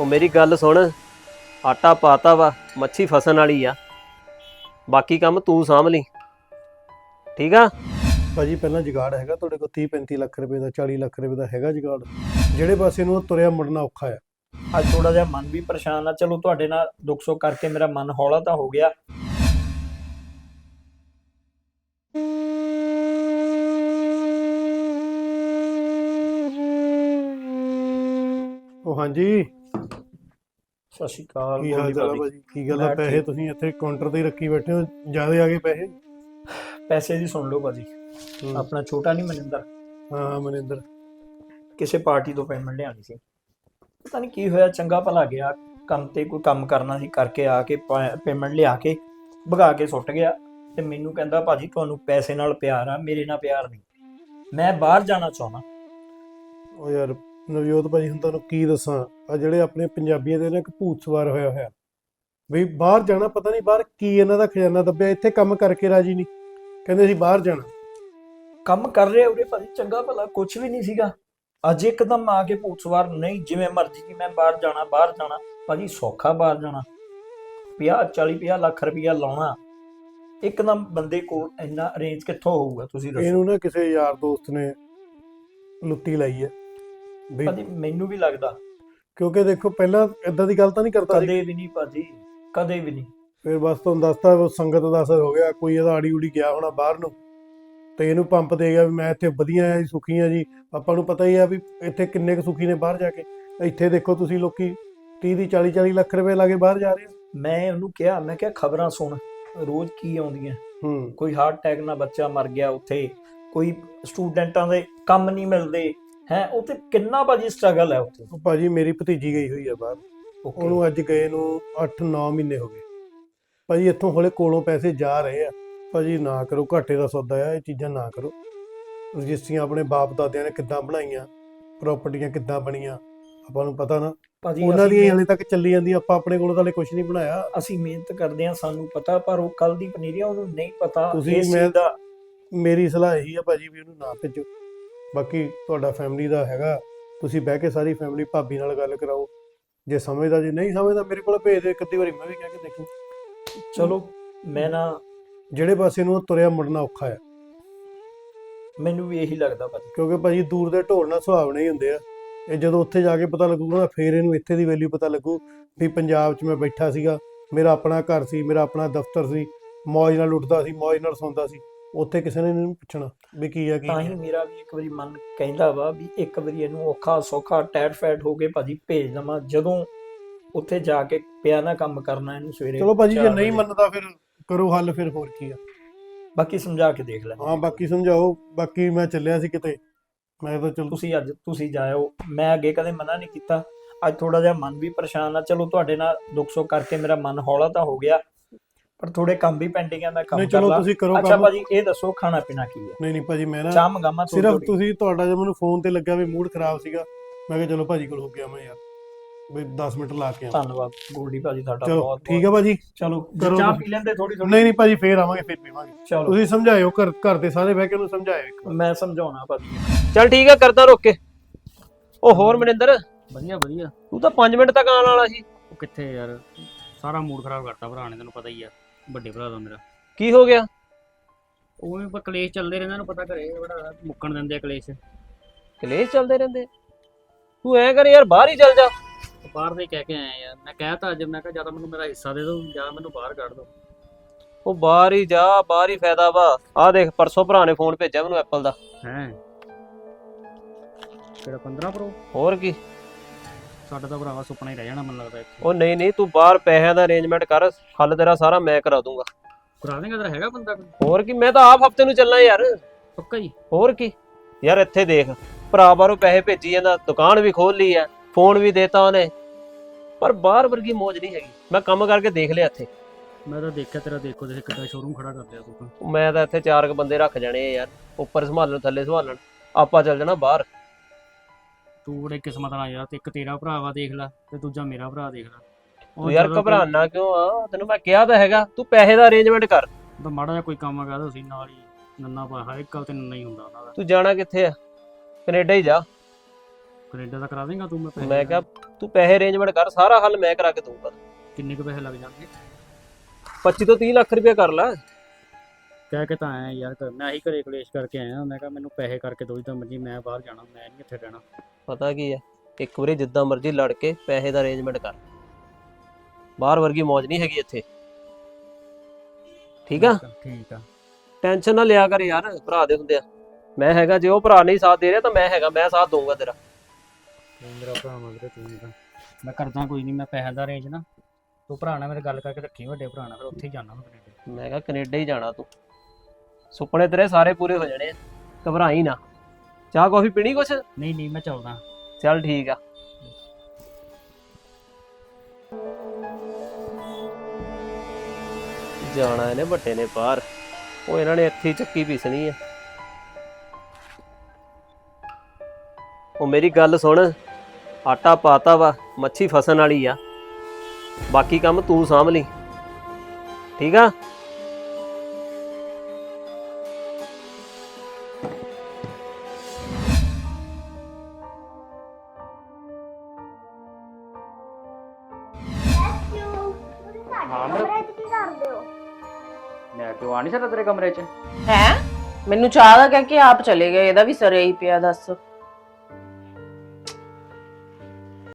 ਉਹ ਮੇਰੀ ਗੱਲ ਸੁਣ। ਆਟਾ ਪਾਤਾ ਵਾ ਮੱਛੀ ਫਸਣ ਵਾਲੀ ਆ। ਬਾਕੀ ਕੰਮ ਤੂੰ ਸਾਂਭ ਲਈ। ਠੀਕ ਆ? ਭਾਜੀ ਪਹਿਲਾਂ ਜੁਗਾੜ ਹੈਗਾ ਤੁਹਾਡੇ ਕੋਲ 30 35 ਲੱਖ ਰੁਪਏ ਦਾ 40 ਲੱਖ ਰੁਪਏ ਦਾ ਹੈਗਾ ਜੁਗਾੜ। ਜਿਹੜੇ ਪਾਸੇ ਨੂੰ ਉਹ ਤੁਰਿਆ ਮੁੜਨਾ ਔਖਾ ਆ। ਅੱਜ ਥੋੜਾ ਜਿਹਾ ਮਨ ਵੀ ਪਰੇਸ਼ਾਨ ਆ। ਚਲੋ ਤੁਹਾਡੇ ਨਾਲ ਦੁੱਖ ਸੁੱਖ ਕਰਕੇ ਮੇਰਾ ਮਨ ਹੌਲਾ ਤਾਂ ਹੋ ਗਿਆ। ਉਹ ਹਾਂਜੀ। ਸਤਿ ਸ਼੍ਰੀ ਅਕਾਲ ਕੀ ਹਾਲ ਚਾਲ ਆ ਭਾਜੀ? ਕੀ ਗੱਲ ਆ? ਮੈਂ ਪੈਸੇ ਠੀਕ। ਤੁਸੀਂ ਇੱਥੇ ਕਾਊਂਟਰ ਤੇ ਹੀ ਰੱਖੀ ਬੈਠੇ ਹੋ? ਜਿਆਦੇ ਆ ਗਏ ਪੈਸੇ? ਪੈਸੇ ਦੀ ਸੁਣ ਲਓ ਭਾਜੀ। ਹੂੰ। ਆਪਣਾ ਛੋਟਾ ਨਹੀਂ ਮਨਿੰਦਰ। ਹਾਂ ਮਨਿੰਦਰ। ਕਿਸੇ ਪਾਰਟੀ ਤੋਂ ਪੇਮੈਂਟ ਲਿਆਣੀ ਸੀ। ਪਤਾ ਨਹੀਂ ਕੀ ਹੋਇਆ ਚੰਗਾ ਭਲਾ ਗਿਆ। ਕੰਮ ਤੇ ਕੋਈ ਕੰਮ ਕਰਨਾ ਸੀ ਕਰਕੇ ਆ ਕੇ ਪੇਮੈਂਟ ਲਿਆ ਕੇ ਭਗਾ ਕੇ ਸੁੱਟ ਗਿਆ। ਤੇ ਮੈਨੂੰ ਕਹਿੰਦਾ ਭਾਜੀ ਤੁਹਾਨੂੰ ਪੈਸੇ ਨਾਲ ਪਿਆਰ ਆ ਮੇਰੇ ਨਾਲ ਪਿਆਰ ਨਹੀਂ। ਮੈਂ ਬਾਹਰ ਜਾਣਾ ਚਾਹੁੰਦਾ। ਉਹ ਯਾਰ ਨਵਜੋਤ ਭਾਜੀ ਹੁਣ ਤੁਹਾਨੂੰ ਕੀ ਦੱਸਾਂ? ਆ ਜਿਹੜੇ ਆਪਣੇ ਪੰਜਾਬੀਆਂ ਦੇ ਨਾ ਇੱਕ ਭੂਤ ਸਵਾਰ ਹੋਇਆ ਹੋਇਆ। ਵੀ ਬਾਹਰ ਜਾਣਾ ਪਤਾ ਨਹੀਂ ਬਾਹਰ ਕੀ ਇਹਨਾਂ ਦਾ ਖਜ਼ਾਨਾ ਦੱਬਿਆ ਇੱਥੇ ਕੰਮ ਕਰਕੇ ਰਾਜੀ ਨਹੀਂ। ਕਹਿੰਦੇ ਸੀ ਬਾਹਰ ਜਾਣਾ। ਕੰਮ ਕਰ ਰਹੇ ਉਹਦੇ ਭਾਜੀ ਚੰਗਾ ਭਲਾ ਕੁਝ ਵੀ ਨਹੀਂ ਸੀਗਾ। ਅੱਜ ਇੱਕਦਮ ਆ ਕੇ ਭੂਤ ਸਵਾਰ ਨਹੀਂ ਜਿਵੇਂ ਮਰਜ਼ੀ ਜੀ ਮੈਂ ਬਾਹਰ ਜਾਣਾ ਬਾਹਰ ਜਾਣਾ। ਭਾਜੀ ਸੌਖਾ ਬਾਹਰ ਜਾਣਾ। 50 40 50 ਲੱਖ ਰੁਪਇਆ ਲਾਉਣਾ। ਇੱਕਦਮ ਬੰਦੇ ਕੋਲ ਇੰਨਾ ਅਰੇਂਜ ਕਿੱਥੋਂ ਹੋਊਗਾ ਤੁਸੀਂ ਦੱਸੋ। ਇਹਨੂੰ ਨਾ ਕਿਸੇ ਯਾਰ ਦੋਸਤ ਨੇ ਲੁੱਟੀ ਲਾਈ ਹੈ। ਵੀ ਭਾਜੀ ਮੈਨੂੰ ਵੀ ਲੱਗਦਾ। ਕਿਉਂਕਿ ਦੇਖੋ ਪਹਿਲਾਂ ਇਦਾਂ ਦੀ ਗੱਲ ਤਾਂ ਨਹੀਂ ਕਰਦਾ ਸੀ। ਕਦੇ ਵੀ ਨਹੀਂ ਭਾਜੀ ਕਦੇ ਵੀ ਨਹੀਂ। ਫਿਰ ਬਸ ਤੁਹਾਨੂੰ ਦੱਸਤਾ ਉਹ ਸੰਗਤ ਦਾ ਅਸਰ ਹੋ ਗਿਆ ਕੋਈ ਇਹਦਾ ਆੜੀ ਉੜੀ ਗਿਆ ਹੋਣਾ ਬਾਹਰ ਨੂੰ। ਤੇ ਇਹਨੂੰ ਪੰਪ ਦੇ ਗਿਆ ਵੀ ਮੈਂ ਇੱਥੇ ਵਧੀਆ ਆ ਜੀ ਸੁਖੀ ਆ ਜੀ। ਆਪਾਂ ਨੂੰ ਪਤਾ ਹੀ ਆ ਵੀ ਇੱਥੇ ਕਿੰਨੇ ਕੁ ਸੁਖੀ ਨੇ ਬਾਹਰ ਜਾ ਕੇ। ਇੱਥੇ ਦੇਖੋ ਤੁਸੀਂ ਲੋਕੀ 30 ਦੀ 40 40 ਲੱਖ ਰੁਪਏ ਲਾ ਕੇ ਬਾਹਰ ਜਾ ਰਹੇ ਆ। ਮੈਂ ਉਹਨੂੰ ਕਿਹਾ ਮੈਂ ਕਿਹਾ ਖਬਰਾਂ ਸੁਣ ਰੋਜ਼ ਕੀ ਆਉਂਦੀਆਂ? ਹੂੰ। ਕੋਈ ਹਾਰਟ ਅਟੈਕ ਨਾਲ ਬੱਚਾ ਮਰ ਗਿਆ ਉੱਥੇ ਕੋਈ ਸਟੂਡੈਂਟਾਂ ਦੇ ਕੰਮ ਨਹੀਂ ਮਿਲਦੇ ਹੈ ਉੱਥੇ ਕਿੰਨਾ ਭਾਜੀ ਸਟਰਗਲ ਹੈ ਉੱਥੇ? ਉਹ ਭਾਜੀ ਮੇਰੀ ਭਤੀਜੀ ਗਈ ਹੋਈ ਆ ਬਾਹਰ। Okay. ਉਹਨੂੰ ਅੱਜ ਗਏ ਨੂੰ 8-9 ਮਹੀਨੇ ਹੋ ਗਏ। ਭਾਜੀ ਇੱਥੋਂ ਹਲੇ ਕੋਲੋਂ ਪੈਸੇ ਜਾ ਰਹੇ ਆ। ਭਾਜੀ ਨਾ ਕਰੋ ਘਾਟੇ ਦਾ ਸੌਦਾ ਆ ਇਹ ਚੀਜ਼ਾਂ ਨਾ ਕਰੋ। ਰਜਿਸਟਰੀਆਂ ਆਪਣੇ ਬਾਪ ਦਾਦਿਆਂ ਨੇ ਕਿੱਦਾਂ ਬਣਾਈਆਂ ਪ੍ਰਾਪਰਟੀਆਂ ਕਿੱਦਾਂ ਬਣੀਆਂ ਆਪਾਂ ਨੂੰ ਪਤਾ ਨਾ। ਭਾਜੀ ਉਹਨਾਂ ਅਸੀਂ ਦੀਆਂ ਹਲੇ ਤੱਕ ਚੱਲੀ ਜਾਂਦੀ ਆਪਾਂ ਆਪਣੇ ਕੋਲੋਂ ਤਾਂ ਹਲੇ ਕੁਝ ਨਹੀਂ ਬਣਾਇਆ। ਅਸੀਂ ਮਿਹਨਤ ਕਰਦੇ ਹਾਂ ਸਾਨੂੰ ਪਤਾ ਪਰ ਉਹ ਕੱਲ ਦੀ ਪਨੀਰੀ ਆ, ਉਹਨੂੰ ਨਹੀਂ ਪਤਾ ਤੁਸੀਂ ਇਸ ਚੀਜ਼ ਮੈਂ- ਦਾ। ਮੇਰੀ ਸਲਾਹ ਇਹੀ ਆ ਭਾਜੀ ਵੀ ਉਹਨੂੰ ਨਾ ਭੇਜੋ। ਬਾਕੀ ਤੁਹਾਡਾ ਫੈਮਿਲੀ ਦਾ ਹੈਗਾ ਤੁਸੀਂ ਬਹਿ ਕੇ ਸਾਰੀ ਫੈਮਿਲੀ ਭਾਬੀ ਨਾਲ ਗੱਲ ਕਰਾਓ। ਜੇ ਸਮਝਦਾ ਜੇ ਨਹੀਂ ਸਮਝਦਾ ਮੇਰੇ ਕੋਲ ਭੇਜ ਦੇ ਇੱਕ ਅੱਧੀ ਵਾਰੀ ਮੈਂ ਵੀ ਕਹਿ ਕੇ ਦੇਖੂ। ਚਲੋ ਮੈਂ ਨਾ ਜਿਹੜੇ ਪਾਸੇ ਨੂੰ ਉਹ ਤੁਰਿਆ ਮੁੜਨਾ ਔਖਾ ਆ ਮੈਨੂੰ ਵੀ ਇਹੀ ਲੱਗਦਾ ਭਾਜੀ ਕਿਉਂਕਿ ਭਾਜੀ ਦੂਰ ਦੇ ਢੋਲ ਨਾਲ ਸੁਹਾਵਣੇ ਹੀ ਹੁੰਦੇ ਆ। ਇਹ ਜਦੋਂ ਉੱਥੇ ਜਾ ਕੇ ਪਤਾ ਲੱਗੂਗਾ ਨਾ ਫੇਰ ਇਹਨੂੰ ਇੱਥੇ ਦੀ ਵੈਲਿਊ ਪਤਾ ਲੱਗੂ ਵੀ ਪੰਜਾਬ 'ਚ ਮੈਂ ਬੈਠਾ ਸੀਗਾ। ਮੇਰਾ ਆਪਣਾ ਘਰ ਸੀ ਮੇਰਾ ਆਪਣਾ ਦਫ਼ਤਰ ਸੀ। ਮੌਜ ਨਾਲ ਉੱਠਦਾ ਸੀ ਮੌਜ ਨਾਲ ਸੌਂਦਾ ਸੀ। ਉੱਥੇ ਕਿਸੇ ਨੇ ਨਹੀਂ ਪੁੱਛਣਾ ਵੀ ਕੀ ਆ ਕੀ ਤਾਂ ਹੀ ਨਹੀਂ ਮੇਰਾ ਵੀ ਇੱਕ ਵਾਰੀ ਮਨ ਕਹਿੰਦਾ ਵਾ ਵੀ ਇੱਕ ਵਾਰੀ ਇਹਨੂੰ ਔਖਾ ਸੌਖਾ ਟੈਟ ਫੈਟ ਹੋ ਕੇ ਭਾਜੀ ਭੇਜ ਦਵਾਂ। ਜਦੋਂ ਉੱਥੇ ਜਾ ਕੇ ਪਿਆ ਨਾ ਕੰਮ ਕਰਨਾ ਇਹਨੂੰ ਸਵੇਰੇ ਚਲੋ ਭਾਜੀ ਜੇ ਚਾਰ ਨਹੀਂ ਵਜੇ। ਮੰਨਦਾ ਫਿਰ ਕਰੋ ਹੱਲ ਫਿਰ ਹੋਰ ਕੀ ਆ। ਬਾਕੀ ਸਮਝਾ ਕੇ ਦੇਖ ਲੈਣਾ ਹਾਂ ਬਾਕੀ ਸਮਝਾਓ ਬਾਕੀ ਮੈਂ ਚੱਲਿਆ ਸੀ ਕਿਤੇ। ਮੈਂ ਤਾਂ ਚਲ ਤੁਸੀਂ ਅੱਜ ਤੁਸੀਂ ਜਾਇਓ। ਮੈਂ ਅੱਗੇ ਕਦੇ ਮਨਾ ਨਹੀਂ ਕੀਤਾ। ਅੱਜ ਥੋੜਾ ਜਿਹਾ ਮਨ ਵੀ ਪਰੇਸ਼ਾਨ ਆ। ਚਲੋ ਤੁਹਾਡੇ ਨਾਲ ਦੁੱਖ ਸੁੱਖ ਕਰਕੇ ਮੇਰਾ ਮਨ ਹੌਲਾ ਤਾਂ ਹੋ ਗਿਆ। ਪਰ ਥੋੜੇ ਕੰਮ ਵੀ ਪੈਂਡਿੰਗ ਆ ਮੈਂ ਕੰਮ ਨਹੀਂ ਕਰ ਚਲੋ ਲਾਂ ਤੁਸੀਂ ਕਰੋ ਅੱਛਾ ਭਾਜੀ ਇਹ ਦੱਸੋ ਖਾਣਾ ਪੀਣਾ ਕੀ ਹੈ? ਨਹੀਂ ਨਹੀਂ ਭਾਜੀ ਮੈਂ ਨਾ ਚਾਹ ਮੰਗਾਵਾਂ ਸਿਰਫ? ਤੁਸੀਂ ਤੁਹਾਡਾ ਜੇ ਮੈਨੂੰ ਫੋਨ ਤੇ ਲੱਗਾ ਵੀ ਮੂਡ ਖਰਾਬ ਸੀਗਾ ਮੈਂ ਕਿਹਾ ਚਲੋ ਭਾਜੀ ਕੋਲ ਹੋ ਗਿਆ ਮੈਂ ਯਾਰ। ਵੀ 10 ਮਿੰਟ ਲਾ ਕੇ ਆਵਾਂ। ਧੰਨਵਾਦ ਗੋਲਡੀ ਭਾਜੀ ਤੁਹਾਡਾ ਬਹੁਤ ਠੀਕ ਆ ਭਾਜੀ। ਚਲੋ ਚਾਹ। ਪੀ ਲੈਂਦੇ ਥੋੜੀ ਥੋੜੀ ਨਹੀਂ ਨਹੀਂ ਭਾਜੀ ਫੇਰ ਆਵਾਂਗੇ ਫੇਰ ਪੀਵਾਂਗੇ। ਚਲੋ। ਤੁਸੀਂ ਸਮਝਾਇਓ ਘਰ ਘਰ ਦੇ ਸਾਰੇ ਬਹਿ ਕੇ ਉਹਨੂੰ ਸਮਝਾਇਓ ਇੱਕ ਵਾਰ। ਮੈਂ ਸਮਝਾਉਣਾ ਭਾਜੀ। ਚੱਲ ਠੀਕ ਆ ਕਰਦਾ ਰੁਕ ਕੇ। ਉਹ ਹੋਰ ਮਨਿੰਦਰ? ਵਧੀਆ ਵਧੀਆ। ਤੂੰ ਤਾਂ 5 ਮਿੰਟ ਤੱਕ ਆਉਣ ਵਾਲਾ ਸੀ। ਉਹ ਕਿੱਥੇ ਯਾਰ? ਸਾਰਾ ਮੂਡ ਖਰਾਬ ਕਰਤਾ ਭਰਾ ਨੇ ਤੈਨੂੰ ਪਤਾ ਹੀ ਆ। ਵੱਡੇ ਭਰਾ ਦਾ ਮੇਰਾ। ਕੀ ਹੋ ਗਿਆ? ਉਵੇਂ ਪਰ ਕਲੇਸ਼ ਚੱਲਦੇ ਰਹਿੰਦਾ ਨੂੰ ਪਤਾ ਘਰੇ ਬੜਾ ਮੁੱਕਣ ਦਿੰਦੇ ਆ ਕਲੇਸ਼। ਕਲੇਸ਼ ਚੱਲਦੇ ਰਹਿੰਦੇ ਤੂੰ ਐ ਕਰ ਯਾਰ ਬਾਹਰ ਹੀ ਚੱਲ ਜਾ। ਬਾਹਰ ਦੇ ਕਹਿ ਕੇ ਆਇਆ ਯਾਰ। ਮੈਂ ਕਹਿਤਾ ਅੱਜ ਮੈਂ ਕਿਹਾ ਜਾਂ ਤਾਂ ਮੈਨੂੰ ਮੇਰਾ ਹਿੱਸਾ ਦੇ ਦਿਓ ਜਾਂ ਮੈਨੂੰ ਬਾਹਰ ਕੱਢ ਦਿਓ ਉਹ ਬਾਹਰ ਹੀ ਜਾ ਬਾਹਰ ਹੀ ਫਾਇਦਾ ਵਾ। ਆਹ ਦੇਖ ਪਰਸੋਂ ਭਰਾ ਨੇ ਫੋਨ ਭੇਜਿਆ ਮੈਨੂੰ ਐਪਲ ਦਾ। ਹੈ। ਕਿਹੜਾ 15 ਪ੍ਰੋ ਹੋਰ ਕੀ? ਸਾਡਾ ਤਾਂ ਭਰਾਵਾ ਸੁਪਨਾ ਹੀ ਰਹਿ ਜਾਣਾ ਮੈਨੂੰ ਲੱਗਦਾ ਇੱਥੇ। ਉਹ ਨਹੀਂ ਨਹੀਂ ਤੂੰ ਬਾਹਰ ਪੈਸਿਆਂ ਦਾ ਅਰੇਂਜਮੈਂਟ ਕਰ ਹੱਲ ਤੇਰਾ ਸਾਰਾ ਮੈਂ ਕਰਾ ਦੂੰਗਾ। ਕਰਾ ਦੇਂਗਾ ਤੇਰਾ ਹੈਗਾ ਬੰਦਾ ਕੋਈ? ਹੋਰ ਕੀ ਮੈਂ ਤਾਂ ਆਪ ਹਫ਼ਤੇ ਨੂੰ ਚੱਲਣਾ ਯਾਰ। ਪੱਕਾ ਜੀ। ਹੋਰ ਕੀ? ਯਾਰ ਇੱਥੇ ਦੇਖ ਭਰਾ ਬਾਹਰੋਂ ਪੈਸੇ ਭੇਜੀ ਜਾਂਦਾ ਦੁਕਾਨ ਵੀ ਖੋਲ ਲਈ ਐ ਫੋਨ ਵੀ ਦੇਤਾ ਉਹਨੇ। ਪਰ ਬਾਹਰ ਵਰਗੀ ਮੌਜ ਨਹੀਂ ਹੈਗੀ। ਮੈਂ ਕੰਮ ਕਰਕੇ ਦੇਖ ਲਿਆ ਇੱਥੇ। ਮੈਂ ਤਾਂ ਦੇਖਿਆ ਤੇਰਾ ਦੇਖੋ ਦੇਖ ਕਿੱਦਾਂ ਸ਼ੋਰੂਮ ਖੜਾ ਕਰ ਲਿਆ ਤੂੰ ਤਾਂ। ਮੈਂ ਤਾਂ ਇੱਥੇ ਚਾਰ ਕ ਬੰਦੇ ਰੱਖ ਜਾਣੇ ਆ ਯਾਰ ਉੱਪਰ ਸੰਭਾਲਣ ਥੱਲੇ ਸੰਭਾਲਣ। ਆਪਾਂ ਚੱਲ ਜਾਣਾ ਬਾਹਰ। ਤੂੰ ਬੜੇ ਕਿਸਮਤ ਨਾਲ ਯਾਰ ਤੇ ਇੱਕ ਤੇਰਾ ਭਰਾ ਵਾ ਦੇਖ ਲੈ ਤੇ ਦੂਜਾ ਮੇਰਾ ਭਰਾ ਦੇਖ ਲੈ। ਉਹ ਤੂੰ ਯਾਰ ਜਦੋਂ ਕੋਈ- ਘਬਰਾਨਾ ਕਿਉਂ ਆ? ਤੈਨੂੰ ਮੈਂ ਕਿਹਾ ਤਾਂ ਹੈਗਾ ਤੂੰ ਪੈਸੇ ਦਾ ਅਰੇਂਜਮੈਂਟ ਕਰ। ਤਾਂ ਮਾੜਾ ਜਿਹਾ ਕੋਈ ਕੰਮ ਤਾਂ ਤੁਸੀਂ ਨਾਲ ਹੀ ਨੰਨਾ ਪਾ ਹਰ ਇੱਕ ਗੱਲ ਤੇ ਨੰਨਾ ਹੀ ਹੁੰਦਾ ਉਹਨਾਂ ਦਾ। ਤੂੰ ਜਾਣਾ ਕਿੱਥੇ ਆ? ਕੈਨੇਡਾ ਹੀ ਜਾ। ਕੈਨੇਡਾ ਦਾ ਕਰਾ ਦੇਂਗਾ ਤੂੰ ਮੈਂ ਪੈਸੇ ਮੈਂ ਕਿਹਾ ਤੂੰ ਪੈਸੇ ਅਰੇਂਜਮੈਂਟ ਕਰ ਸਾਰਾ ਹੱਲ ਮੈਂ ਕਰਾ ਕੇ ਦਊਂਗਾ। ਕਿੰਨੇ ਕੁ ਪੈਸੇ ਲੱਗ ਜਾਣਗੇ? 25 ਤੋਂ 30 ਲੱਖ ਰੁਪਏ ਕਰ ਲੈ। ਕਹਿ ਕੇ ਤਾਂ ਆਇਆ ਯਾਰ ਘਰ- ਮੈਂ ਹੀ ਘਰੇ ਕਲੇਸ਼ ਕਰਕੇ ਆਇਆ ਮੈਂ ਕਿਹਾ ਮੈਨੂੰ ਪੈਸੇ ਕਰਕੇ ਦੋ ਤਾਂ ਮਰਜ਼ੀ ਮੈਂ ਬਾਹਰ ਜਾਣਾ ਮੈਂ ਨਹੀਂ ਇੱਥੇ ਰਹਿਣਾ। ਪਤਾ ਕੀ ਹੈ ਇੱਕ ਵਾਰੀ ਜਿੱਦਾਂ ਮਰਜ਼ੀ ਲੜ ਕੇ ਪੈਸੇ ਦਾ ਅਰੇਂਜਮੈਂਟ ਕਰ। ਬਾਹਰ ਵਰਗੀ ਮੌਜ ਨਹੀਂ ਹੈਗੀ ਇੱਥੇ। ਠੀਕ ਆ? ਠੀਕ ਆ। ਟੈਨਸ਼ਨ ਨਾ ਲਿਆ ਕਰ ਯਾਰ ਭਰਾ ਦੇ ਹੁੰਦੇ ਆ। ਮੈਂ ਹੈਗਾ ਜੇ ਉਹ ਭਰਾ ਨਹੀਂ ਸਾਥ ਦੇ ਰਿਹਾ ਤਾਂ ਮੈਂ ਹੈਗਾ ਮੈਂ ਸਾਥ ਦਊਂਗਾ ਤੇਰਾ। ਤੂੰ ਮੇਰਾ ਭਰਾ ਮਗਰ ਤੂੰ ਮੇਰਾ ਮੈਂ ਕਰਦਾ ਕੋਈ ਨਹੀਂ ਮੈਂ ਪੈਸੇ ਦਾ ਅਰੇਂਜ ਨਾ। ਤੂੰ ਭਰਾ ਨਾਲ ਮੇਰੇ ਗੱਲ ਕਰਕੇ ਰੱਖੀ ਵੱਡੇ ਭਰਾ ਨਾਲ ਫਿਰ ਉੱਥੇ ਹੀ ਜਾਣਾ ਮੈਂ ਕੈਨੇਡਾ। ਮੈਂ ਕਿਹਾ ਕੈਨੇਡਾ ਹੀ ਜਾਣਾ ਤੂੰ। ਸੁਪਨੇ ਤੇਰੇ ਸਾਰੇ ਪੂਰੇ ਹੋ ਜਾਣੇ ਆ। ਘਬਰਾਈ ਨਾ। ਚਾਹ ਕੌਫੀ ਪੀਣੀ ਕੁਛ? ਨਹੀਂ ਨਹੀਂ ਮੈਂ ਚੱਲਦਾ। ਚੱਲ ਠੀਕ ਆ। ਜਾਣਾ ਇਹਨੇ ਵੱਡੇ ਨੇ ਬਾਹਰ। ਉਹ ਇਹਨਾਂ ਨੇ ਇੱਥੇ ਹੀ ਚੱਕੀ ਪੀਸਣੀ ਆ। ਉਹ ਮੇਰੀ ਗੱਲ ਸੁਣ। ਆਟਾ ਪਾਤਾ ਵਾ ਮੱਛੀ ਫਸਣ ਵਾਲੀ ਆ। ਬਾਕੀ ਕੰਮ ਤੂੰ ਸਾਂਭ ਲਈ। ਠੀਕ ਆ? ਹਾਂ। ਕਮਰੇ 'ਚ ਕੀ ਕਰਦੇ ਹੋ? ਮੈਂ ਕਿਉਂ ਆ ਨਹੀਂ ਸਕਦਾ ਤੇਰੇ ਕਮਰੇ 'ਚ? ਹੈ? ਮੈਨੂੰ ਚਾਹ ਦਾ ਕਹਿ ਕੇ ਆਪ ਚਲੇ ਗਏ ਇਹਦਾ ਵੀ ਸਰੇ ਹੀ ਪਿਆ ਦੱਸ।